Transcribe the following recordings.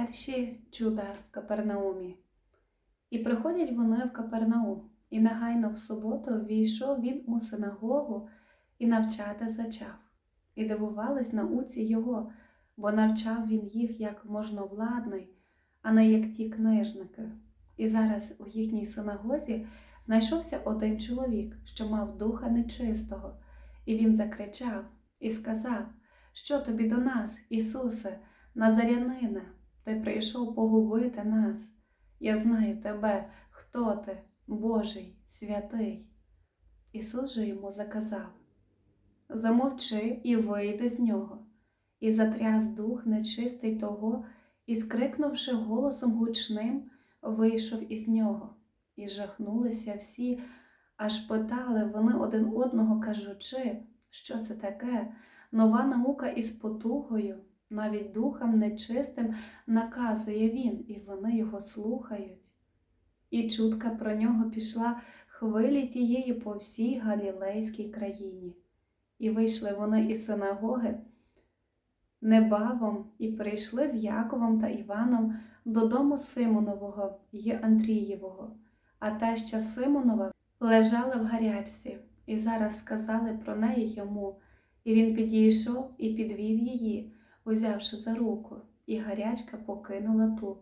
перші чуда в Капернаумі. І приходять вони в Капернаум, і негайно в суботу війшов він у синагогу і навчати зачав. І дивувались науці його, бо навчав він їх як можновладний, а не як ті книжники. І зараз у їхній синагозі знайшовся один чоловік, що мав духа нечистого, і він закричав і сказав, що тобі до нас, Ісусе, Назарянине, ти прийшов погубити нас. Я знаю тебе, хто ти, Божий, святий. Ісус же йому заказав Замовчи і вийди з нього, і затряс дух нечистий того, і, скрикнувши голосом гучним, вийшов із нього, і жахнулися всі, аж питали вони один одного, кажучи, що це таке, нова наука із потугою, навіть духам нечистим наказує він, і вони його слухають. І чутка про нього пішла хвилі тієї по всій Галілейській країні. І вийшли вони із синагоги небавом і прийшли з Яковом та Іваном додому Симонового й Андрієвого, а теща Симонова лежала в гарячці, і зараз сказали про неї йому, і він підійшов і підвів її, узявши за руку, і гарячка покинула ту,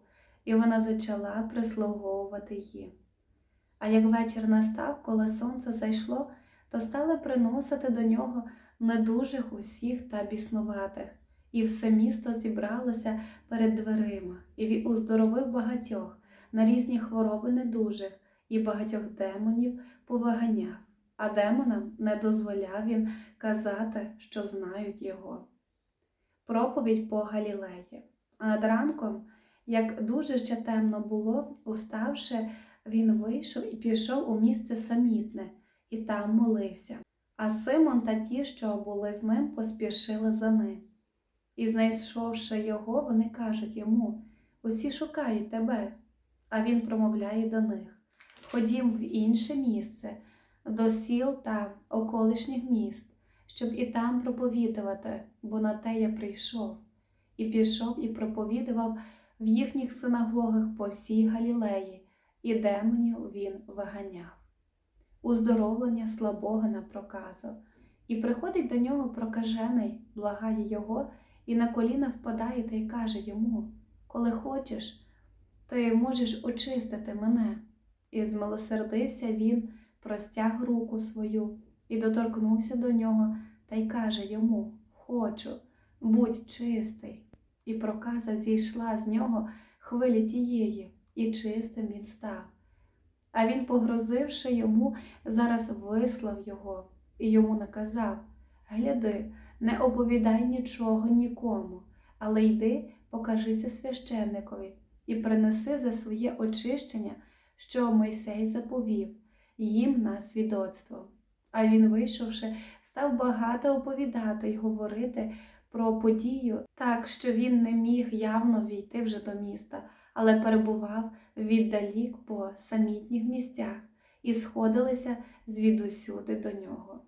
і вона зачала прислуговувати їм. А як вечір настав, коли сонце зайшло, то стали приносити до нього недужих усіх та біснуватих, і все місто зібралося перед дверима, і уздоровив багатьох на різні хвороби недужих, і багатьох демонів повиганяв, а демонам не дозволяв він казати, що знають його. Проповідь по Галілеї. А над ранком, як дуже ще темно було, уставши, він вийшов і пішов у місце самітне, і там молився. А Симон та ті, що були з ним, поспішили за ним. І, знайшовши його, вони кажуть йому усі шукають тебе. А він промовляє до них Ходім в інше місце, до сіл та околишніх міст, щоб і там проповідувати, бо на те я прийшов. І пішов і проповідував в їхніх синагогах по всій Галілеї, і демонів він виганяв уздоровлення слабого на проказу, і приходить до нього прокажений, благає його, і на коліна впадає та й каже йому Коли хочеш, ти можеш очистити мене. І змилосердився він, простяг руку свою і доторкнувся до нього та й каже йому Хочу, будь чистий. І проказа зійшла з нього хвилі тієї, і чистим він став. А він, погрозивши йому, зараз вислав його і йому наказав Гляди, не оповідай нічого нікому, але йди, покажися священникові і принеси за своє очищення, що Мойсей заповів, їм на свідоцтво. А він, вийшовши, став багато оповідати й говорити про подію, так що він не міг явно війти вже до міста але перебував віддалік по самітніх місцях і сходилися звідусюди до нього.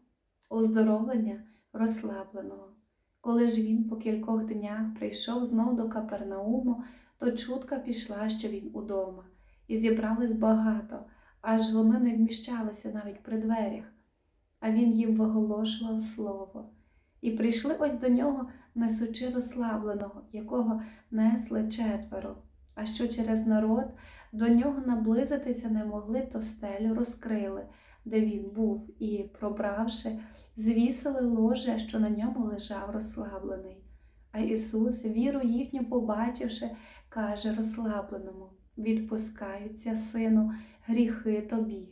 Оздоровлення розслабленого. Коли ж він по кількох днях прийшов знов до Капернауму, то чутка пішла, що він удома, і зібралось багато, аж вони не вміщалися навіть при дверях, а він їм виголошував слово. І прийшли ось до нього, несучи розслабленого, якого несли четверо а що через народ до нього наблизитися не могли, то стелю розкрили, де він був, і, пробравши, звісили ложе, що на ньому лежав розслаблений. А Ісус, віру їхню побачивши, каже розслабленому відпускаються, сину, гріхи тобі.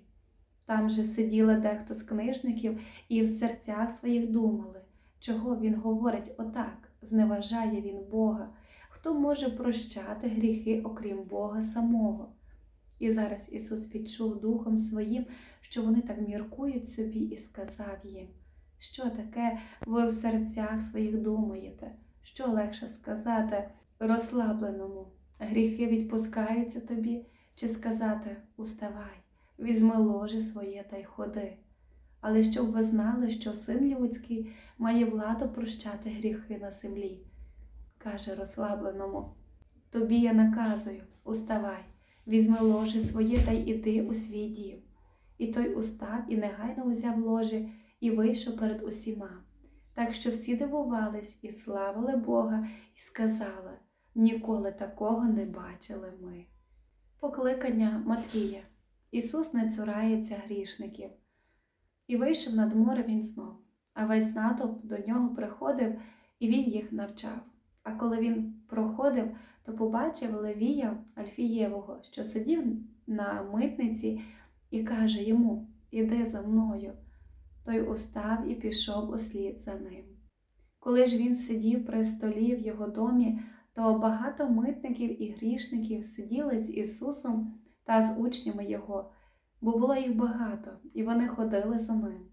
Там же сиділи дехто з книжників і в серцях своїх думали, чого він говорить отак, зневажає він Бога. Хто може прощати гріхи, окрім Бога самого. І зараз Ісус відчув Духом Своїм, що вони так міркують собі, і сказав їм, що таке ви в серцях своїх думаєте, що легше сказати розслабленому, гріхи відпускаються тобі, чи сказати Уставай, візьми ложе своє та й ходи. Але щоб ви знали, що син людський має владу прощати гріхи на землі каже розслабленому. тобі я наказую, уставай, візьми ложе своє та й іди у свій дім. І той устав і негайно узяв ложе і вийшов перед усіма. Так що всі дивувались і славили Бога, і сказали ніколи такого не бачили ми. Покликання Матвія. Ісус не цурається грішників. І вийшов над море він знов, а весь натовп до нього приходив, і він їх навчав. А коли він проходив, то побачив Левія Альфієвого, що сидів на митниці, і каже йому: Іди за мною. Той устав і пішов услід за ним. Коли ж він сидів при столі в його домі, то багато митників і грішників сиділи з Ісусом та з учнями Його, бо було їх багато, і вони ходили за ним.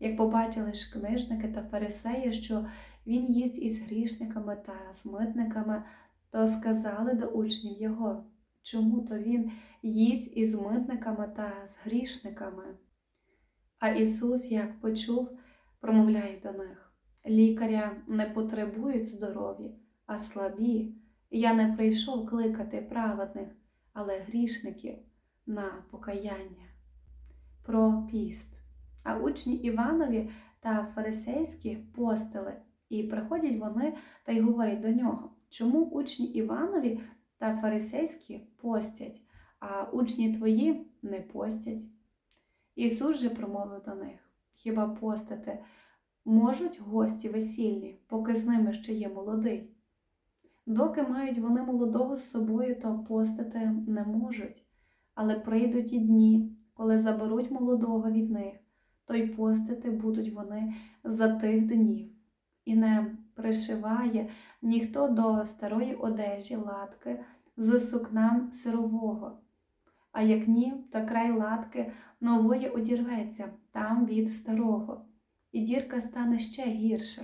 Як побачили ж книжники та фарисеї, що він їсть із грішниками та з митниками, то сказали до учнів Його, чому то він їсть із митниками та з грішниками. А Ісус, як почув, промовляє до них: Лікаря не потребують здорові, а слабі. Я не прийшов кликати праведних, але грішників на покаяння. Про піст. А учні Іванові та фарисейські постили, і приходять вони та й говорять до нього, чому учні Іванові та фарисейські постять, а учні твої не постять. Ісус же промовив до них: Хіба постити можуть гості весільні, поки з ними ще є молодий? Доки мають вони молодого з собою, то постити не можуть, але прийдуть і дні, коли заберуть молодого від них, то й постити будуть вони за тих днів. І не пришиває ніхто до старої одежі латки з сукна сирового. А як ні, то край латки нової одірветься там від старого, і дірка стане ще гірша.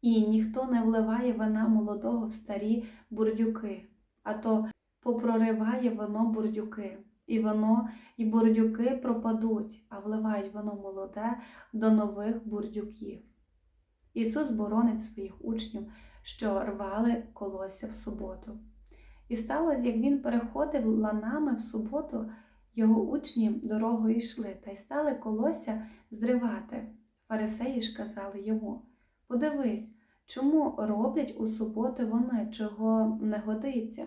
І ніхто не вливає вина молодого в старі бурдюки, а то попрориває воно бурдюки, і воно і бурдюки пропадуть, а вливають воно молоде до нових бурдюків. Ісус боронить своїх учнів, що рвали колосся в суботу. І сталося, як він переходив ланами в суботу, його учні дорогою йшли та й стали колосся зривати. Фарисеї ж казали йому Подивись, чому роблять у суботу вони, чого не годиться?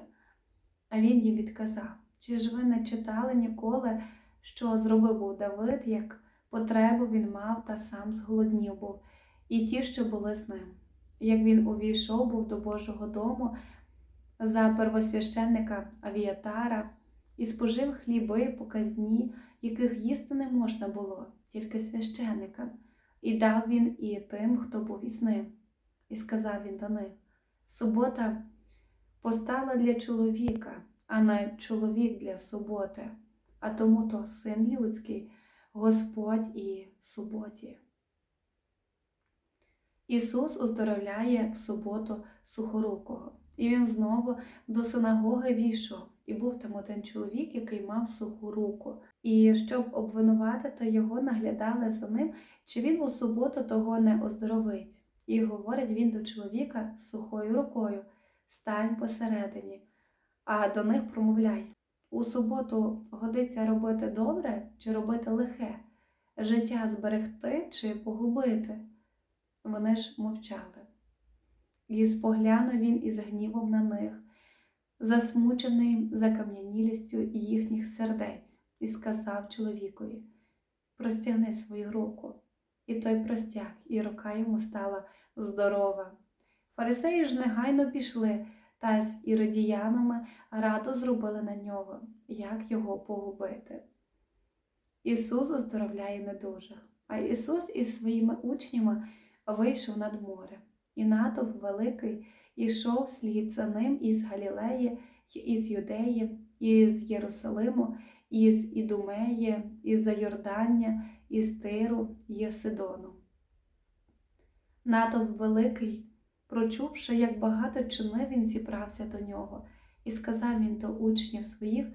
А він їм відказав Чи ж ви не читали ніколи, що зробив був Давид, як потребу він мав та сам зголоднів був, і ті, що були з ним? Як він увійшов був до Божого дому за первосвященника Авіатара і спожив хліби показні, яких їсти не можна було, тільки священникам, і дав він і тим, хто був із ним. І сказав він до них: Субота постала для чоловіка, а не чоловік для суботи, а тому то син людський, Господь і суботі. Ісус оздоровляє в суботу сухорукого, і він знову до синагоги війшов, і був там один чоловік, який мав суху руку. І щоб обвинуватити його, наглядали за ним, чи він у суботу того не оздоровить. І говорить він до чоловіка з сухою рукою стань посередині, а до них промовляй у суботу годиться робити добре чи робити лихе, життя зберегти чи погубити. Вони ж мовчали. І споглянув він із гнівом на них, засмучений закам'янілістю їхніх сердець, і сказав чоловікові Простягни свою руку. І той простяг, і рука йому стала здорова. Фарисеї ж негайно пішли та з іродіянами радо зробили на нього, як його погубити. Ісус оздоровляє недужих, а Ісус із своїми учнями вийшов над море, і натовп великий ішов слід за ним із Галілеї, і із Юдеї, із Єрусалиму, із Ідумеї, із Зайордання, із Тиру і Сидону. Натовп великий, прочувши, як багато чини він зібрався до нього, і сказав він до учнів своїх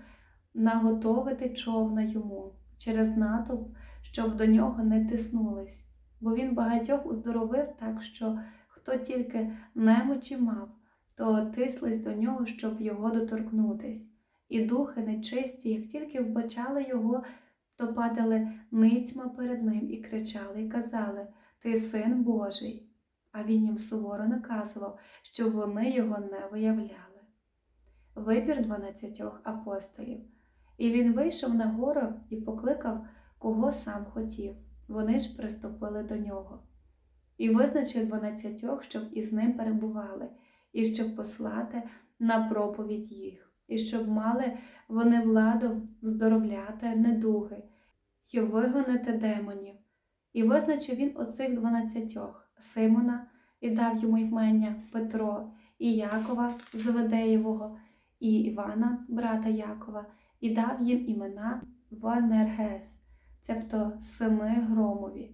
наготовити човна йому через натовп, щоб до нього не тиснулись, бо він багатьох уздоровив так, що хто тільки немочі мав, то тислись до нього, щоб його доторкнутись. І духи нечисті, як тільки вбачали його, то падали ницьма перед ним і кричали, і казали Ти син Божий. А він їм суворо наказував, щоб вони його не виявляли. Вибір дванадцятьох апостолів. І він вийшов на гору і покликав, кого сам хотів. Вони ж приступили до нього. І визначив дванадцятьох, щоб із ним перебували, і щоб послати на проповідь їх, і щоб мали вони владу вздоровляти недуги й вигонити демонів. І визначив він оцих дванадцятьох Симона і дав йому ймення Петро, і Якова Заведеєвого, і Івана, брата Якова, і дав їм імена Ванергес, цебто сини Громові,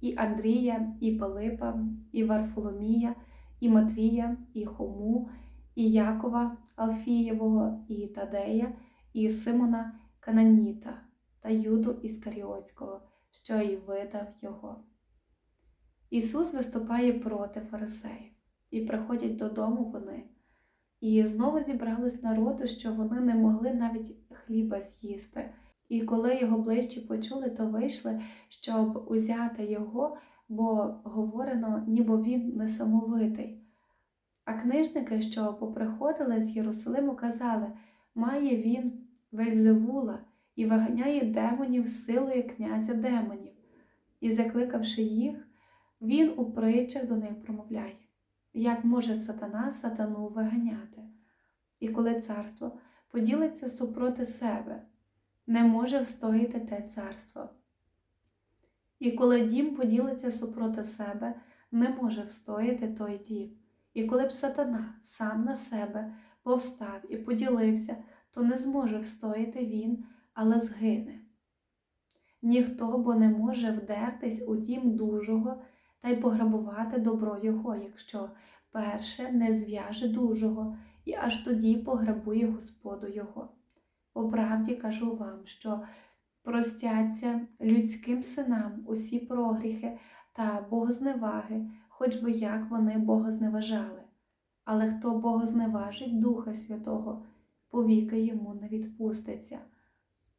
і Андрія, і Пилипа, і Варфоломія, і Матвія, і Хому, і Якова Алфієвого, і Тадея, і Симона Кананіта та Юду Іскаріотського, що й видав його. Ісус виступає проти фарисеїв, і приходять додому вони. І знову зібрались народу, що вони не могли навіть хліба з'їсти. І коли його ближче почули, то вийшли, щоб узяти його, бо говорено, ніби він несамовитий. А книжники, що поприходили з Єрусалиму, казали, має він Вельзевула і виганяє демонів силою князя демонів. І, закликавши їх, він у притчах до них промовляє, як може сатана сатану виганяти. І коли царство поділиться супроти себе, не може встояти те царство. І коли дім поділиться супроти себе, не може встояти той дім. І коли б сатана сам на себе повстав і поділився, то не зможе встояти він, але згине. Ніхто бо не може вдертись у дім дужого та й пограбувати добро його, якщо перше не зв'яже дужого і аж тоді пограбує Господу його. По правді кажу вам, що простяться людським синам усі прогріхи та богозневаги, хоч би як вони Бога зневажали. Але хто Бога зневажить Духа Святого, повіки йому не відпуститься.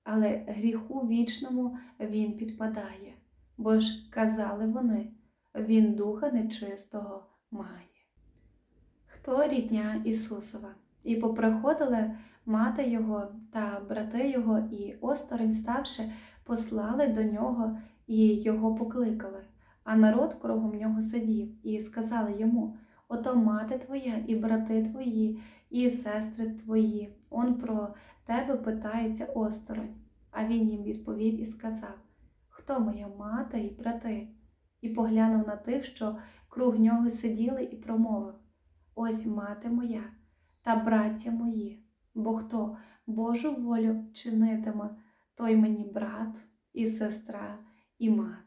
Але гріху вічному він підпадає, бо ж казали вони, він духа нечистого має. Хто рідня Ісусова? І поприходили мати його та брати його, і осторонь ставши, послали до нього і його покликали. А народ кругом нього сидів, і сказали йому: Ото мати твоя, і брати твої, і сестри твої, он про тебе питається осторонь. А він їм відповів і сказав: Хто моя мати і брати? І поглянув на тих, що круг нього сиділи, і промовив: Ось мати моя та браття мої, бо хто Божу волю чинитиме, той мені брат і сестра, і мати.